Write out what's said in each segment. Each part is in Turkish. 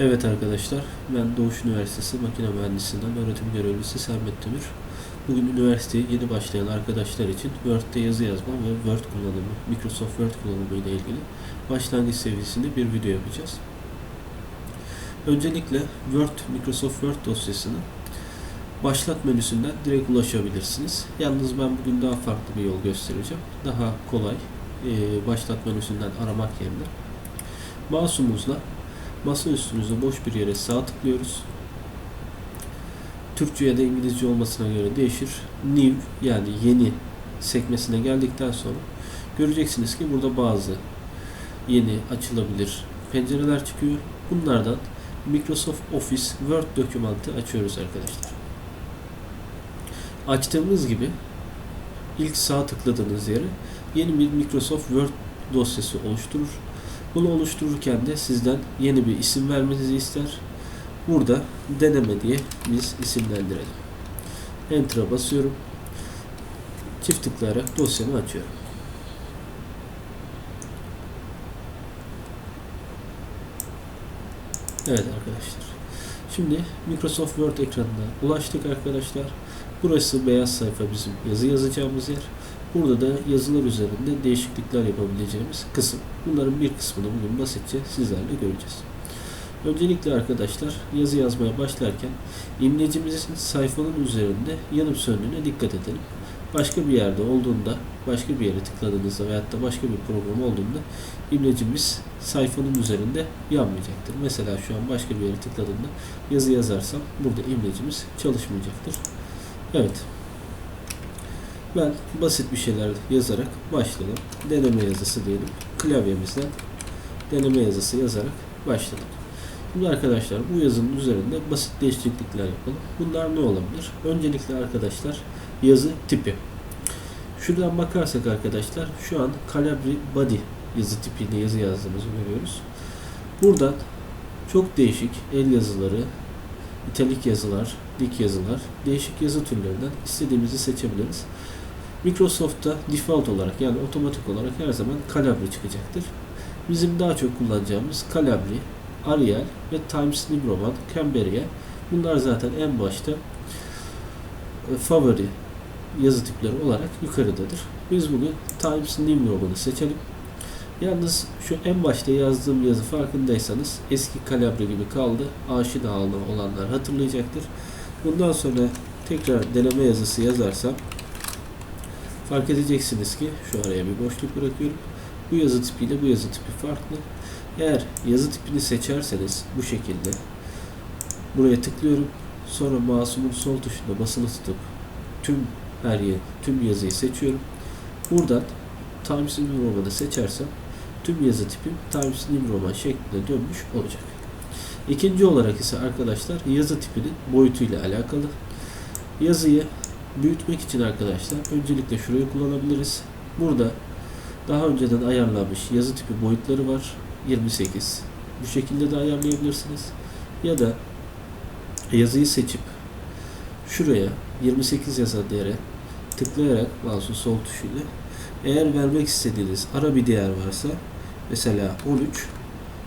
Evet arkadaşlar, ben Doğuş Üniversitesi Makine Mühendisliğinden öğretim görevlisi Sermet Demir. Bugün üniversiteye yeni başlayan arkadaşlar için Word'de yazı yazma ve Word kullanımı, Microsoft Word kullanımı ile ilgili başlangıç seviyesinde bir video yapacağız. Öncelikle Word, Microsoft Word dosyasını başlat menüsünden direkt ulaşabilirsiniz. Yalnız ben bugün daha farklı bir yol göstereceğim. Daha kolay başlat menüsünden aramak yerine mouse'umuzla Masa üstümüzde boş bir yere sağ tıklıyoruz. Türkçe ya da İngilizce olmasına göre değişir. New yani yeni sekmesine geldikten sonra göreceksiniz ki burada bazı yeni açılabilir pencereler çıkıyor. Bunlardan Microsoft Office Word dokümantı açıyoruz arkadaşlar. Açtığımız gibi ilk sağ tıkladığınız yere yeni bir Microsoft Word dosyası oluşturur. Bunu oluştururken de sizden yeni bir isim vermenizi ister. Burada deneme diye biz isimlendirelim. Enter'a basıyorum. Çift tıklayarak dosyamı açıyorum. Evet arkadaşlar. Şimdi Microsoft Word ekranına ulaştık arkadaşlar. Burası beyaz sayfa bizim yazı yazacağımız yer. Burada da yazılar üzerinde değişiklikler yapabileceğimiz kısım. Bunların bir kısmını bugün basitçe sizlerle göreceğiz. Öncelikle arkadaşlar yazı yazmaya başlarken imlecimizin sayfanın üzerinde yanıp söndüğüne dikkat edelim. Başka bir yerde olduğunda, başka bir yere tıkladığınızda veyahut da başka bir program olduğunda imlecimiz sayfanın üzerinde yanmayacaktır. Mesela şu an başka bir yere tıkladığımda yazı yazarsam burada imlecimiz çalışmayacaktır. Evet, ben basit bir şeyler yazarak başladım. Deneme yazısı diyelim. Klavyemizden deneme yazısı yazarak başladım. Şimdi arkadaşlar bu yazının üzerinde basit değişiklikler yapalım. Bunlar ne olabilir? Öncelikle arkadaşlar yazı tipi. Şuradan bakarsak arkadaşlar şu an Calibri Body yazı tipiyle yazı yazdığımızı görüyoruz. Buradan çok değişik el yazıları, italik yazılar, dik yazılar, değişik yazı türlerinden istediğimizi seçebiliriz. Microsoft'ta default olarak yani otomatik olarak her zaman Calibri çıkacaktır. Bizim daha çok kullanacağımız Calibri, Arial ve Times New Roman, Cambria. Bunlar zaten en başta e, favori yazı tipleri olarak yukarıdadır. Biz bugün Times New Roman'ı seçelim. Yalnız şu en başta yazdığım yazı farkındaysanız eski Calibri gibi kaldı. Aşina olanlar hatırlayacaktır. Bundan sonra tekrar deneme yazısı yazarsam fark edeceksiniz ki şu araya bir boşluk bırakıyorum. Bu yazı tipiyle bu yazı tipi farklı. Eğer yazı tipini seçerseniz bu şekilde buraya tıklıyorum. Sonra mouse'umun sol tuşuna basılı tutup tüm her yer, tüm yazıyı seçiyorum. Buradan Times New Roman'ı seçersem tüm yazı tipim Times New Roman şeklinde dönmüş olacak. İkinci olarak ise arkadaşlar yazı tipinin boyutuyla alakalı. Yazıyı büyütmek için arkadaşlar öncelikle şurayı kullanabiliriz. Burada daha önceden ayarlanmış yazı tipi boyutları var. 28. Bu şekilde de ayarlayabilirsiniz. Ya da yazıyı seçip şuraya 28 yazan değere tıklayarak mouse'un sol tuşuyla eğer vermek istediğiniz ara bir değer varsa mesela 13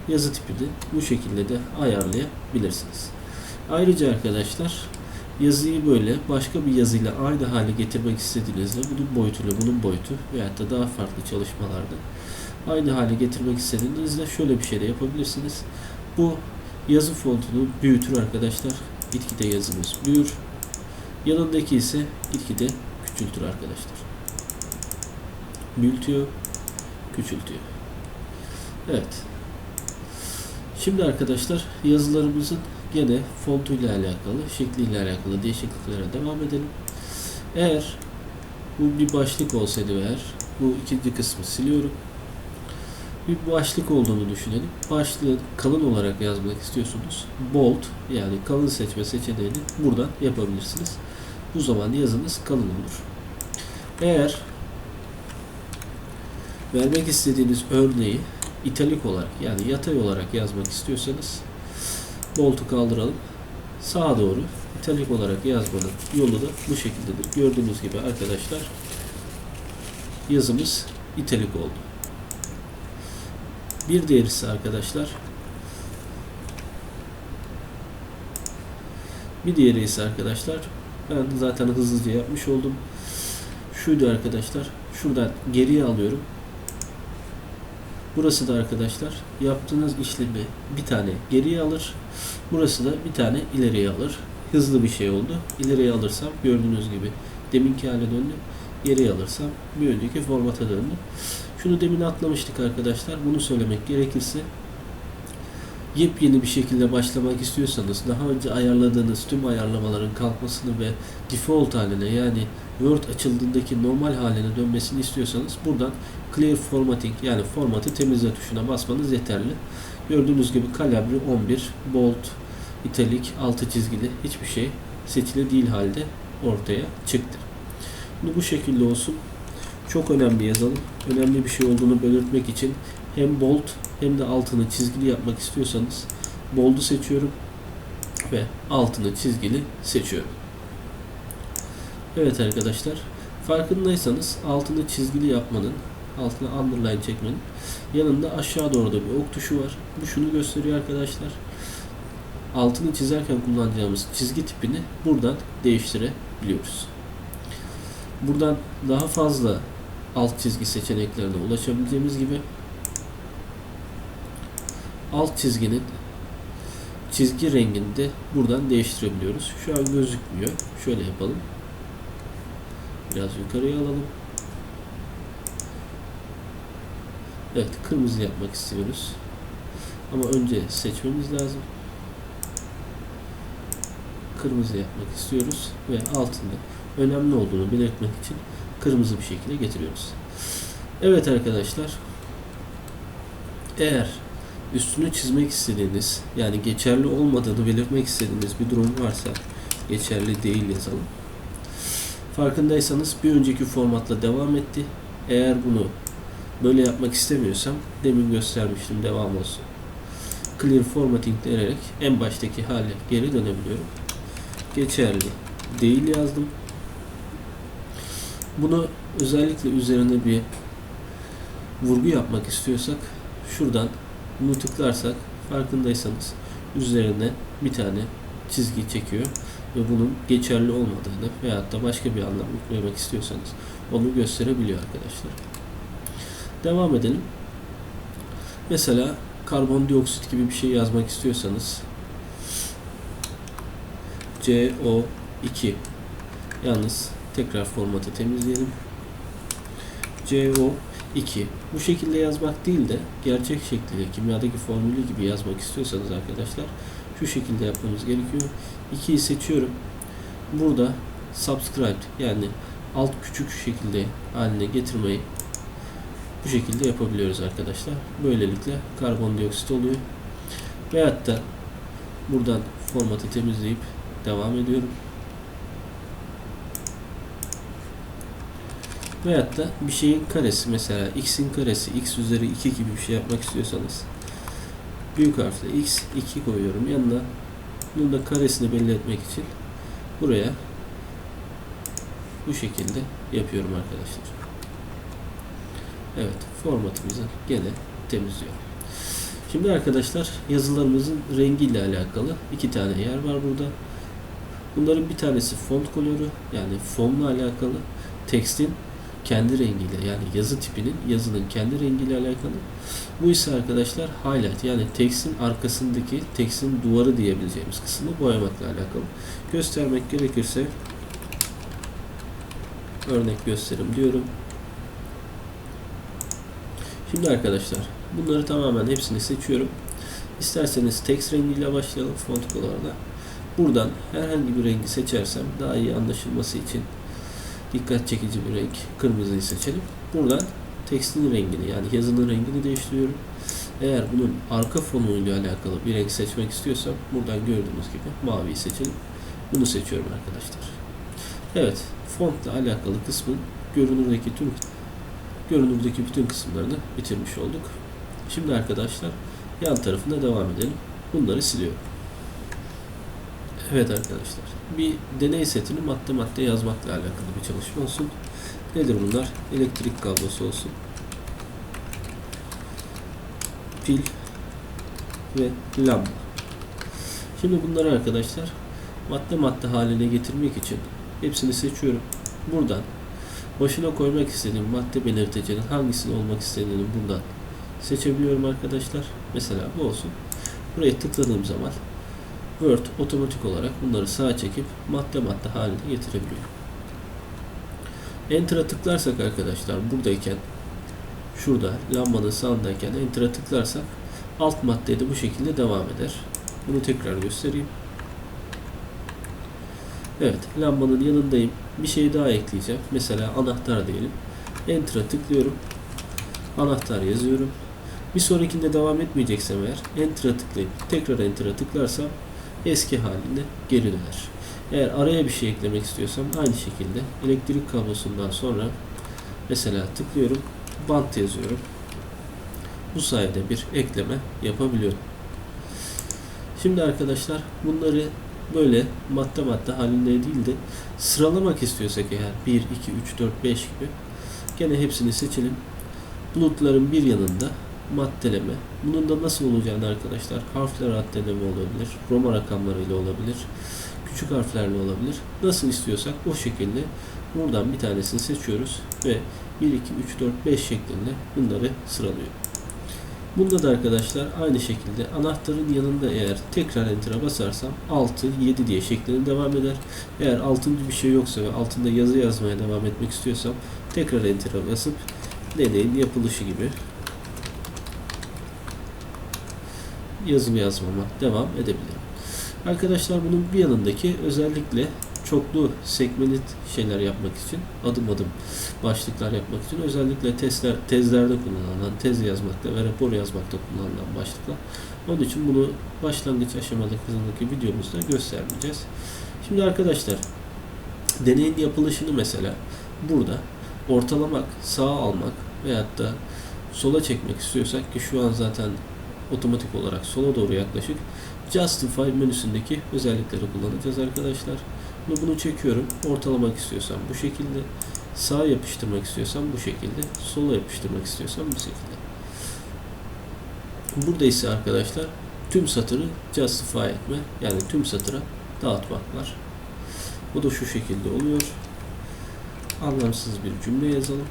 yazı tipini bu şekilde de ayarlayabilirsiniz. Ayrıca arkadaşlar yazıyı böyle başka bir yazıyla aynı hale getirmek istediğinizde bunun boyutuyla bunun boyutu veyahut da daha farklı çalışmalarda aynı hale getirmek istediğinizde şöyle bir şey de yapabilirsiniz. Bu yazı fontunu büyütür arkadaşlar. Gitgide yazımız büyür. Yanındaki ise gitgide küçültür arkadaşlar. Büyütüyor, küçültüyor. Evet. Şimdi arkadaşlar yazılarımızın gene fontuyla alakalı, şekliyle alakalı değişikliklere devam edelim. Eğer bu bir başlık olsaydı eğer bu ikinci kısmı siliyorum. Bir başlık olduğunu düşünelim. Başlığı kalın olarak yazmak istiyorsunuz. Bold yani kalın seçme seçeneğini buradan yapabilirsiniz. Bu zaman yazınız kalın olur. Eğer vermek istediğiniz örneği italik olarak yani yatay olarak yazmak istiyorsanız Bolt'u kaldıralım. Sağa doğru italik olarak yazmanın yolu da bu şekildedir. Gördüğünüz gibi arkadaşlar yazımız italik oldu. Bir diğer ise arkadaşlar Bir diğeri ise arkadaşlar ben zaten hızlıca yapmış oldum. Şuydu arkadaşlar. Şuradan geriye alıyorum. Burası da arkadaşlar yaptığınız işlemi bir tane geriye alır. Burası da bir tane ileriye alır. Hızlı bir şey oldu. İleriye alırsam gördüğünüz gibi deminki hale döndü. Geriye alırsam bir önceki formata döndü. Şunu demin atlamıştık arkadaşlar. Bunu söylemek gerekirse yepyeni bir şekilde başlamak istiyorsanız daha önce ayarladığınız tüm ayarlamaların kalkmasını ve default haline yani Word açıldığındaki normal haline dönmesini istiyorsanız buradan Clear Formatting yani formatı temizle tuşuna basmanız yeterli. Gördüğünüz gibi Calibri 11, Bold, italik, altı çizgili hiçbir şey seçili değil halde ortaya çıktı. Şimdi bu şekilde olsun. Çok önemli yazalım. Önemli bir şey olduğunu belirtmek için hem bold hem de altını çizgili yapmak istiyorsanız bold'u seçiyorum ve altını çizgili seçiyorum. Evet arkadaşlar farkındaysanız altını çizgili yapmanın altına underline çekmenin yanında aşağı doğru da bir ok tuşu var. Bu şunu gösteriyor arkadaşlar. Altını çizerken kullanacağımız çizgi tipini buradan değiştirebiliyoruz. Buradan daha fazla alt çizgi seçeneklerine ulaşabileceğimiz gibi alt çizginin çizgi rengini de buradan değiştirebiliyoruz. Şu an gözükmüyor. Şöyle yapalım. Biraz yukarıya alalım. Evet, kırmızı yapmak istiyoruz. Ama önce seçmemiz lazım. Kırmızı yapmak istiyoruz ve altında önemli olduğunu belirtmek için kırmızı bir şekilde getiriyoruz. Evet arkadaşlar. Eğer üstünü çizmek istediğiniz yani geçerli olmadığını belirtmek istediğiniz bir durum varsa geçerli değil yazalım. Farkındaysanız bir önceki formatla devam etti. Eğer bunu böyle yapmak istemiyorsam demin göstermiştim devam olsun. Clear formatting diyerek en baştaki hale geri dönebiliyorum. Geçerli değil yazdım. Bunu özellikle üzerine bir vurgu yapmak istiyorsak şuradan bunu tıklarsak farkındaysanız üzerine bir tane çizgi çekiyor ve bunun geçerli olmadığını veyahut da başka bir anlam yüklemek istiyorsanız onu gösterebiliyor arkadaşlar. Devam edelim. Mesela karbondioksit gibi bir şey yazmak istiyorsanız CO2 yalnız tekrar formatı temizleyelim. CO2 bu şekilde yazmak değil de gerçek şekliyle kimyadaki formülü gibi yazmak istiyorsanız arkadaşlar şu şekilde yapmamız gerekiyor. 2'yi seçiyorum. Burada subscribe yani alt küçük şekilde haline getirmeyi bu şekilde yapabiliyoruz arkadaşlar. Böylelikle karbondioksit oluyor. Veyahut da buradan formatı temizleyip devam ediyorum. Veyahut da bir şeyin karesi mesela x'in karesi x üzeri 2 gibi bir şey yapmak istiyorsanız büyük harfle x 2 koyuyorum yanına bunun da karesini belli etmek için buraya bu şekilde yapıyorum arkadaşlar. Evet formatımızı gene temizliyorum. Şimdi arkadaşlar yazılarımızın rengiyle alakalı iki tane yer var burada. Bunların bir tanesi font koloru yani fonla alakalı. Tekstin kendi rengiyle yani yazı tipinin yazının kendi rengiyle alakalı. Bu ise arkadaşlar highlight yani tekstin arkasındaki tekstin duvarı diyebileceğimiz kısmı boyamakla alakalı. Göstermek gerekirse örnek gösterim diyorum. Şimdi arkadaşlar bunları tamamen hepsini seçiyorum. İsterseniz text rengiyle başlayalım font color'da. Buradan herhangi bir rengi seçersem daha iyi anlaşılması için dikkat çekici bir renk kırmızıyı seçelim. Buradan tekstin rengini yani yazının rengini değiştiriyorum. Eğer bunun arka fonuyla alakalı bir renk seçmek istiyorsam buradan gördüğünüz gibi maviyi seçelim. Bunu seçiyorum arkadaşlar. Evet, fontla alakalı kısmın görünürdeki tüm görünürdeki bütün kısımlarını bitirmiş olduk. Şimdi arkadaşlar yan tarafında devam edelim. Bunları siliyorum. Evet arkadaşlar. Bir deney setini madde madde yazmakla alakalı bir çalışma olsun. Nedir bunlar? Elektrik kablosu olsun. Pil ve lamba. Şimdi bunları arkadaşlar madde madde haline getirmek için hepsini seçiyorum. Buradan başına koymak istediğim madde belirtecinin hangisini olmak istediğini buradan seçebiliyorum arkadaşlar. Mesela bu olsun. Buraya tıkladığım zaman Word otomatik olarak bunları sağa çekip madde madde haline getirebiliyor. Enter'a tıklarsak arkadaşlar buradayken şurada lambanın sağındayken Enter'a tıklarsak alt maddeye de bu şekilde devam eder. Bunu tekrar göstereyim. Evet lambanın yanındayım. Bir şey daha ekleyeceğim. Mesela anahtar diyelim. Enter'a tıklıyorum. Anahtar yazıyorum. Bir sonrakinde devam etmeyeceksem eğer Enter'a tıklayıp tekrar Enter'a tıklarsam eski haline geri döner. Eğer araya bir şey eklemek istiyorsam aynı şekilde elektrik kablosundan sonra mesela tıklıyorum bant yazıyorum. Bu sayede bir ekleme yapabiliyorum. Şimdi arkadaşlar bunları böyle madde madde halinde değil de sıralamak istiyorsak eğer 1, 2, 3, 4, 5 gibi gene hepsini seçelim. Bulutların bir yanında maddeleme. Bunun da nasıl olacağını arkadaşlar harfler maddeleme olabilir, Roma rakamlarıyla olabilir, küçük harflerle olabilir. Nasıl istiyorsak o şekilde buradan bir tanesini seçiyoruz ve 1, 2, 3, 4, 5 şeklinde bunları sıralıyor. Bunda da arkadaşlar aynı şekilde anahtarın yanında eğer tekrar enter'a basarsam 6, 7 diye şeklinde devam eder. Eğer altında bir şey yoksa ve altında yazı yazmaya devam etmek istiyorsam tekrar enter'a basıp deneyin yapılışı gibi yazım yazmama devam edebilirim. Arkadaşlar bunun bir yanındaki özellikle çoklu segment şeyler yapmak için adım adım başlıklar yapmak için özellikle testler, tezlerde kullanılan, tez yazmakta ve rapor yazmakta kullanılan başlıklar. Onun için bunu başlangıç aşamadaki videomuzda göstermeyeceğiz. Şimdi arkadaşlar deneyin yapılışını mesela burada ortalamak, sağa almak veyahut da sola çekmek istiyorsak ki şu an zaten otomatik olarak sola doğru yaklaşık Justify menüsündeki özellikleri kullanacağız arkadaşlar. Bunu, bunu çekiyorum. Ortalamak istiyorsam bu şekilde. Sağa yapıştırmak istiyorsam bu şekilde. Sola yapıştırmak istiyorsam bu şekilde. Burada ise arkadaşlar tüm satırı justify etme yani tüm satıra dağıtmak var. Bu da şu şekilde oluyor. Anlamsız bir cümle yazalım.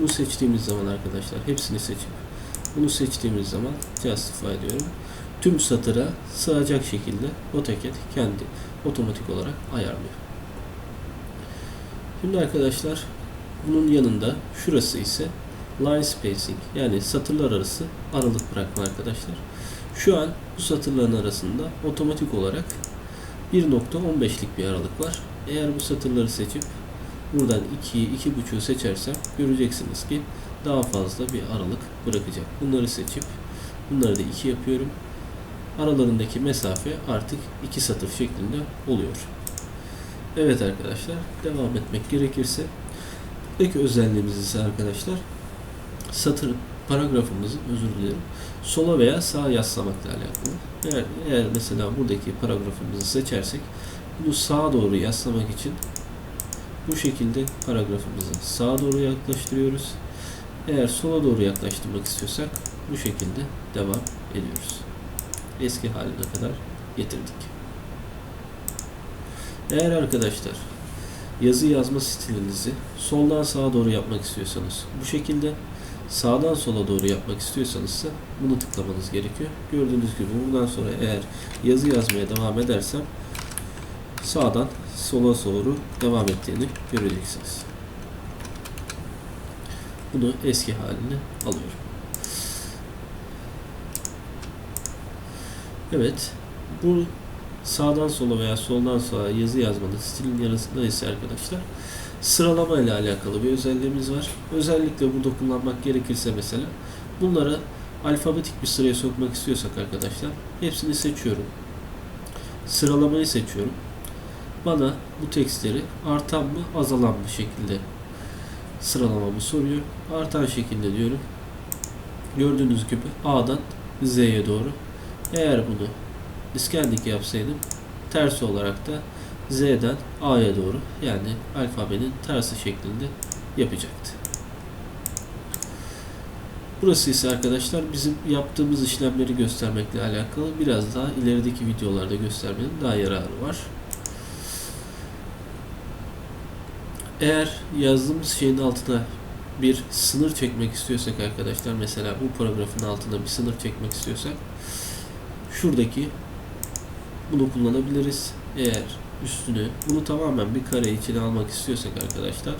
Bunu seçtiğimiz zaman arkadaşlar hepsini seçip bunu seçtiğimiz zaman justify diyorum. Tüm satıra sığacak şekilde AutoCAD kendi otomatik olarak ayarlıyor. Şimdi arkadaşlar bunun yanında şurası ise line spacing yani satırlar arası aralık bırakma arkadaşlar. Şu an bu satırların arasında otomatik olarak 1.15'lik bir aralık var. Eğer bu satırları seçip buradan 2'yi 2.5'u seçersem göreceksiniz ki daha fazla bir aralık bırakacak. Bunları seçip bunları da 2 yapıyorum. Aralarındaki mesafe artık 2 satır şeklinde oluyor. Evet arkadaşlar devam etmek gerekirse buradaki özelliğimiz ise arkadaşlar satır paragrafımızı özür dilerim sola veya sağa yaslamakla alakalı. Eğer, eğer mesela buradaki paragrafımızı seçersek bunu sağa doğru yaslamak için bu şekilde paragrafımızı sağa doğru yaklaştırıyoruz. Eğer sola doğru yaklaştırmak istiyorsak bu şekilde devam ediyoruz. Eski haline kadar getirdik. Eğer arkadaşlar yazı yazma stilinizi soldan sağa doğru yapmak istiyorsanız bu şekilde sağdan sola doğru yapmak istiyorsanız ise bunu tıklamanız gerekiyor. Gördüğünüz gibi buradan sonra eğer yazı yazmaya devam edersem sağdan sola doğru devam ettiğini göreceksiniz. Bunu eski haline alıyorum. Evet. Bu sağdan sola veya soldan sağa yazı yazmanın stilin yarısında ise arkadaşlar sıralama ile alakalı bir özelliğimiz var. Özellikle burada kullanmak gerekirse mesela bunları alfabetik bir sıraya sokmak istiyorsak arkadaşlar hepsini seçiyorum. Sıralamayı seçiyorum. Bana bu tekstleri artan mı azalan mı şekilde sıralamamı soruyor. Artan şekilde diyorum. Gördüğünüz gibi A'dan Z'ye doğru. Eğer bunu iskendik yapsaydım tersi olarak da Z'den A'ya doğru yani alfabenin tersi şeklinde yapacaktı. Burası ise arkadaşlar bizim yaptığımız işlemleri göstermekle alakalı biraz daha ilerideki videolarda göstermenin daha yararı var. Eğer yazdığımız şeyin altına bir sınır çekmek istiyorsak arkadaşlar mesela bu paragrafın altına bir sınır çekmek istiyorsak şuradaki bunu kullanabiliriz. Eğer üstünü bunu tamamen bir kare içine almak istiyorsak arkadaşlar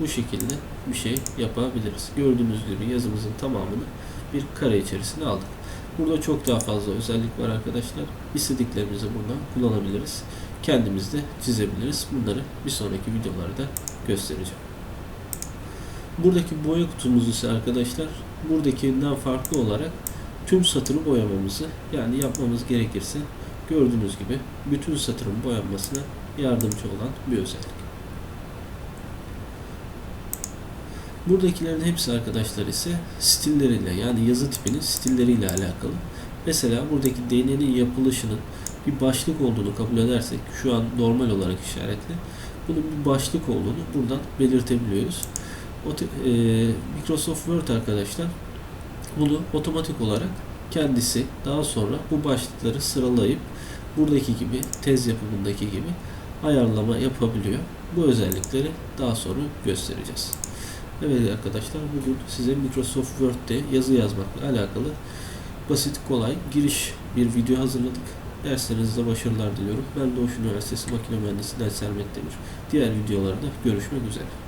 bu şekilde bir şey yapabiliriz. Gördüğünüz gibi yazımızın tamamını bir kare içerisine aldık. Burada çok daha fazla özellik var arkadaşlar. İstediklerimizi buradan kullanabiliriz. Kendimiz de çizebiliriz. Bunları bir sonraki videolarda göstereceğim. Buradaki boya kutumuz ise arkadaşlar buradakinden farklı olarak tüm satırı boyamamızı yani yapmamız gerekirse gördüğünüz gibi bütün satırın boyanmasına yardımcı olan bir özellik. Buradakilerin hepsi arkadaşlar ise stilleriyle yani yazı tipinin stilleriyle alakalı. Mesela buradaki DNA'nın yapılışının bir başlık olduğunu kabul edersek şu an normal olarak işaretli. Bunun bir başlık olduğunu buradan belirtebiliyoruz. O e, Microsoft Word arkadaşlar bunu otomatik olarak kendisi daha sonra bu başlıkları sıralayıp buradaki gibi tez yapımındaki gibi ayarlama yapabiliyor. Bu özellikleri daha sonra göstereceğiz. Evet arkadaşlar bugün size Microsoft Word'de yazı yazmakla alakalı basit kolay giriş bir video hazırladık. Derslerinizde başarılar diliyorum. Ben Doğuş Üniversitesi Makine Mühendisliğinden Sermet Demir. Diğer videolarda görüşmek üzere.